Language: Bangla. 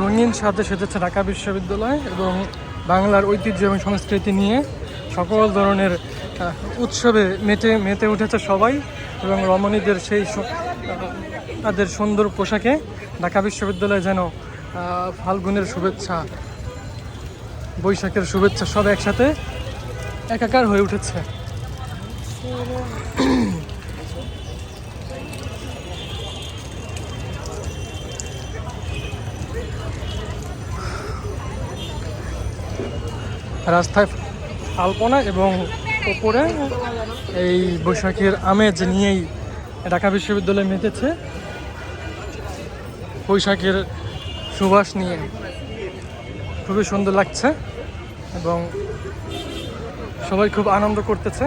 রঙিন সাথে সেজেছে ঢাকা বিশ্ববিদ্যালয় এবং বাংলার ঐতিহ্য এবং সংস্কৃতি নিয়ে সকল ধরনের উৎসবে মেতে মেতে উঠেছে সবাই এবং রমণীদের সেই তাদের সুন্দর পোশাকে ঢাকা বিশ্ববিদ্যালয় যেন ফাল্গুনের শুভেচ্ছা, বৈশাখের শুভেচ্ছা সব একসাথে একাকার হয়ে উঠেছে। রাস্তায় আলপনা এবং ওপরে এই বৈশাখীর আমেজ নিয়েই ঢাকা বিশ্ববিদ্যালয় মেতেছে বৈশাখের সুবাস নিয়ে। খুবই সুন্দর লাগছে এবং সবাই খুব আনন্দ করতেছে।